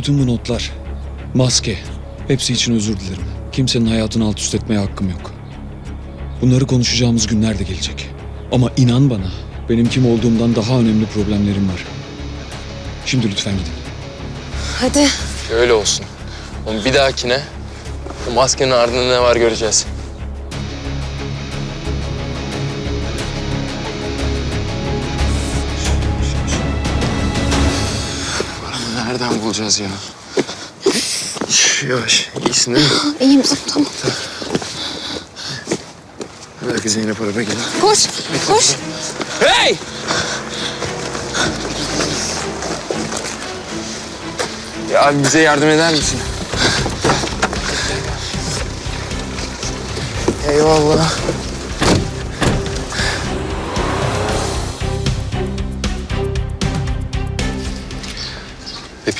Bütün bu notlar, maske, hepsi için özür dilerim. Kimsenin hayatını alt üst etmeye hakkım yok. Bunları konuşacağımız günler de gelecek. Ama inan bana, benim kim olduğumdan daha önemli problemlerim var. Şimdi lütfen gidin. Hadi. Öyle olsun. Oğlum bir dahakine bu maskenin ardında ne var göreceğiz. Bulacağız ya? Yavaş, iyisin değil mi? İyiyim tamam. Belki Zeynep araba gelir. Koş, koş. Hey! Ya abi bize yardım eder misin? Eyvallah.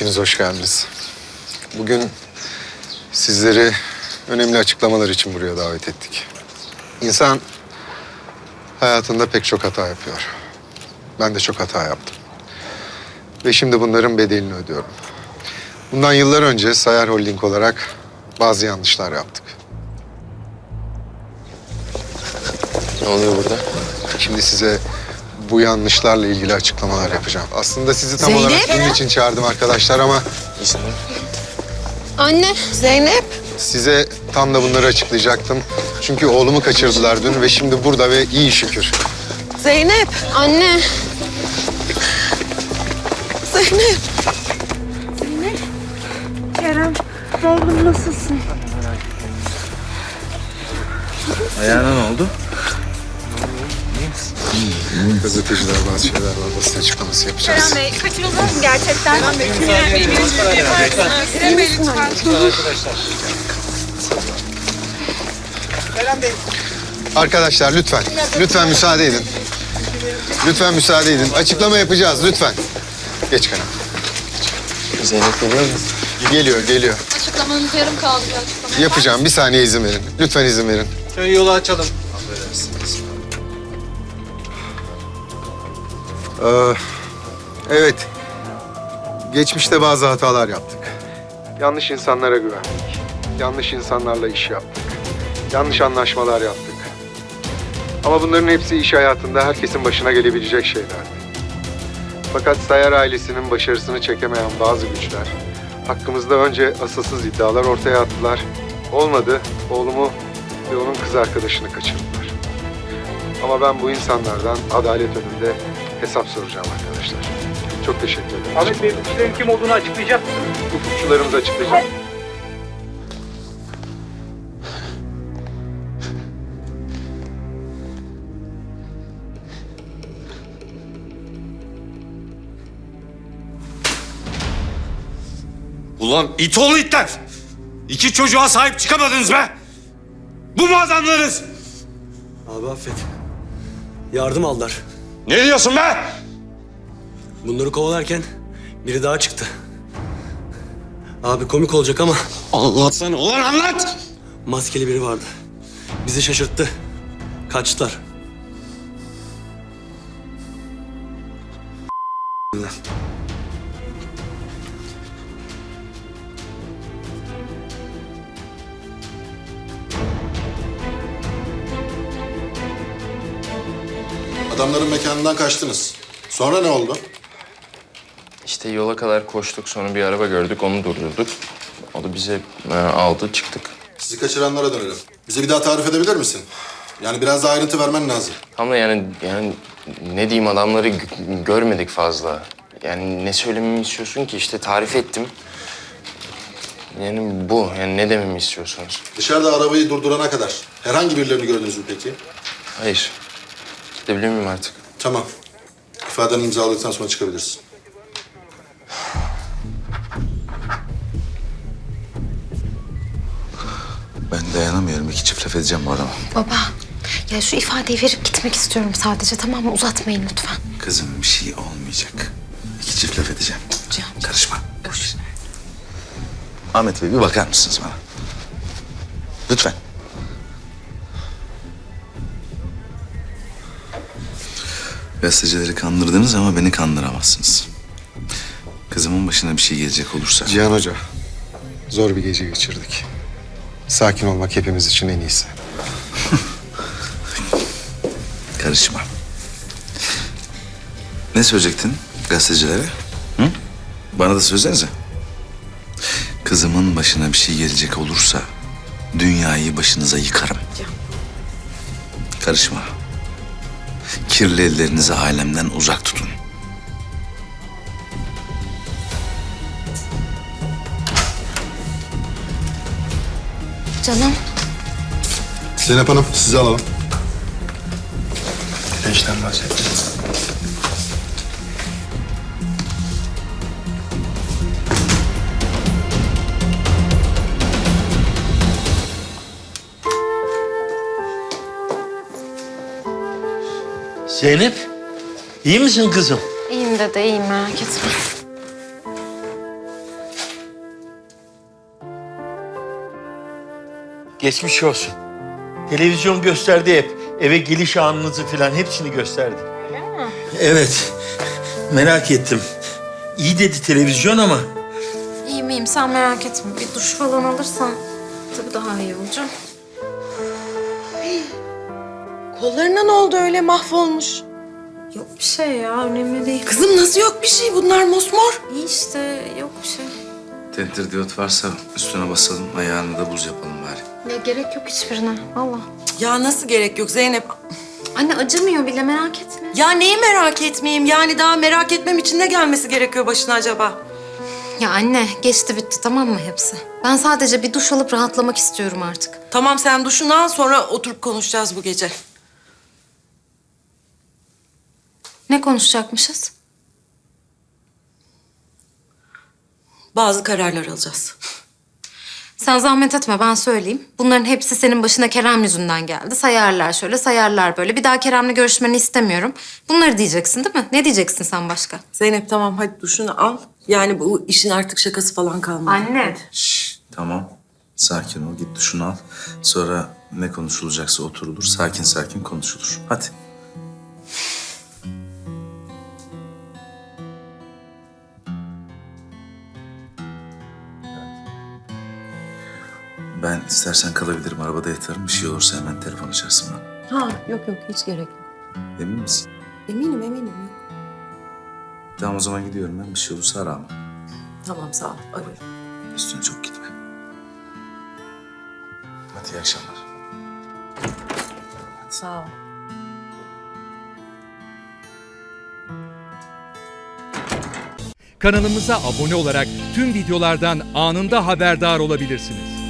Hepiniz hoş geldiniz. Bugün sizleri önemli açıklamalar için buraya davet ettik. İnsan hayatında pek çok hata yapıyor. Ben de çok hata yaptım. Ve şimdi bunların bedelini ödüyorum. Bundan yıllar önce Sayar Holding olarak bazı yanlışlar yaptık. Ne oluyor burada? Şimdi size bu yanlışlarla ilgili açıklamalar yapacağım. Aslında sizi tam Zeynep! olarak bunun için çağırdım arkadaşlar ama? Anne. Zeynep. Size tam da bunları açıklayacaktım. Çünkü oğlumu kaçırdılar dün ve şimdi burada ve iyi şükür. Zeynep. Anne. Zeynep. Kerem, oğlum nasılsın? Ayağına ne oldu? Gazeteciler bazı şeyler var. Basın açıklaması yapacağız. Bey, kaçırıldınız mı gerçekten? Kerem Bey, Kerem Bey, Kerem Bey lütfen. Arkadaşlar lütfen. Lütfen müsaade edin. Lütfen müsaade edin. Açıklama yapacağız lütfen. Geç Kerem. Zeynep geliyor mu? Geliyor, geliyor. Açıklamanız yarım kaldı bir açıklama. Yapacağım. Bir saniye izin verin. Lütfen izin verin. Şöyle yolu açalım. Ee, evet. Geçmişte bazı hatalar yaptık. Yanlış insanlara güvendik. Yanlış insanlarla iş yaptık. Yanlış anlaşmalar yaptık. Ama bunların hepsi iş hayatında herkesin başına gelebilecek şeylerdi. Fakat Sayar ailesinin başarısını çekemeyen bazı güçler hakkımızda önce asılsız iddialar ortaya attılar. Olmadı, oğlumu ve onun kız arkadaşını kaçırdılar. Ama ben bu insanlardan adalet önünde hesap soracağım arkadaşlar. Çok teşekkür ederim. Ahmet Bey bu kişilerin kim olduğunu açıklayacak mısınız? Hukukçularımız açıklayacak. Ulan it oğlu itler! İki çocuğa sahip çıkamadınız be! Bu mu adamlarınız? Abi affet. Yardım aldılar. Ne diyorsun be? Bunları kovalarken biri daha çıktı. Abi komik olacak ama Anlatsana ulan anlat! maskeli biri vardı. Bizi şaşırttı. Kaçtılar. Adamların mekanından kaçtınız. Sonra ne oldu? İşte yola kadar koştuk sonra bir araba gördük onu durdurduk. O da bize e, aldı çıktık. Sizi kaçıranlara dönelim. Bize bir daha tarif edebilir misin? Yani biraz daha ayrıntı vermen lazım. Tam da yani yani ne diyeyim adamları gö- görmedik fazla. Yani ne söylememi istiyorsun ki işte tarif ettim. Yani bu yani ne dememi istiyorsunuz? Dışarıda arabayı durdurana kadar herhangi birilerini gördünüz mü peki? Hayır. Gidebiliyor muyum artık? Tamam. İfadeni imzaladıktan sonra çıkabilirsin. Ben dayanamıyorum. İki çift laf edeceğim bu adama. Baba. Ya şu ifadeyi verip gitmek istiyorum sadece tamam mı? Uzatmayın lütfen. Kızım bir şey olmayacak. İki çift laf edeceğim. Can. Karışma. Boş. Ahmet Bey bir bakar mısınız bana? Lütfen. Gazetecileri kandırdınız ama beni kandıramazsınız. Kızımın başına bir şey gelecek olursa... Cihan Hoca, zor bir gece geçirdik. Sakin olmak hepimiz için en iyisi. Karışma. Ne söyleyecektin gazetecilere? Hı? Bana da söylesenize. Kızımın başına bir şey gelecek olursa dünyayı başınıza yıkarım. Karışma. Kirli ellerinizi ailemden uzak tutun. Canım. Zeynep Hanım sizi alalım. Güneşten bahsettim. Zeynep, iyi misin kızım? İyiyim dede iyiyim merak etme. Geçmiş olsun. Televizyon gösterdi hep. Eve geliş anınızı falan hepsini gösterdi. Öyle mi? Evet. Merak ettim. İyi dedi televizyon ama İyiyim iyiyim sen merak etme. Bir duş falan alırsan tabii daha iyi olacağım. Kollarına ne oldu öyle mahvolmuş? Yok bir şey ya önemli değil. Kızım nasıl yok bir şey? Bunlar mosmor. İyi işte yok bir şey. Tentir diyot varsa üstüne basalım, ayağını da buz yapalım bari. Ya gerek yok hiçbirine valla. Ya nasıl gerek yok Zeynep? Anne acımıyor bile merak etme. Ya neyi merak etmeyeyim? Yani daha merak etmem için ne gelmesi gerekiyor başına acaba? Ya anne geçti bitti tamam mı hepsi? Ben sadece bir duş alıp rahatlamak istiyorum artık. Tamam sen duşunu al sonra oturup konuşacağız bu gece. Ne konuşacakmışız? Bazı kararlar alacağız. Sen zahmet etme ben söyleyeyim. Bunların hepsi senin başına Kerem yüzünden geldi. Sayarlar şöyle sayarlar böyle. Bir daha Kerem'le görüşmeni istemiyorum. Bunları diyeceksin değil mi? Ne diyeceksin sen başka? Zeynep tamam hadi duşunu al. Yani bu işin artık şakası falan kalmadı. Anne. Şş, tamam. Sakin ol, git duşunu al. Sonra ne konuşulacaksa oturulur, sakin sakin konuşulur. Hadi. Ben istersen kalabilirim, arabada yatarım. Bir şey olursa hemen telefon açarsın bana. Ha yok yok hiç gerek yok. Emin misin? Eminim eminim yok. Tamam o zaman gidiyorum ben. Bir şey olursa ara ama. Tamam sağ ol ararım. Üstüne çok gitme. Hadi iyi akşamlar. Sağ ol. Kanalımıza abone olarak tüm videolardan anında haberdar olabilirsiniz.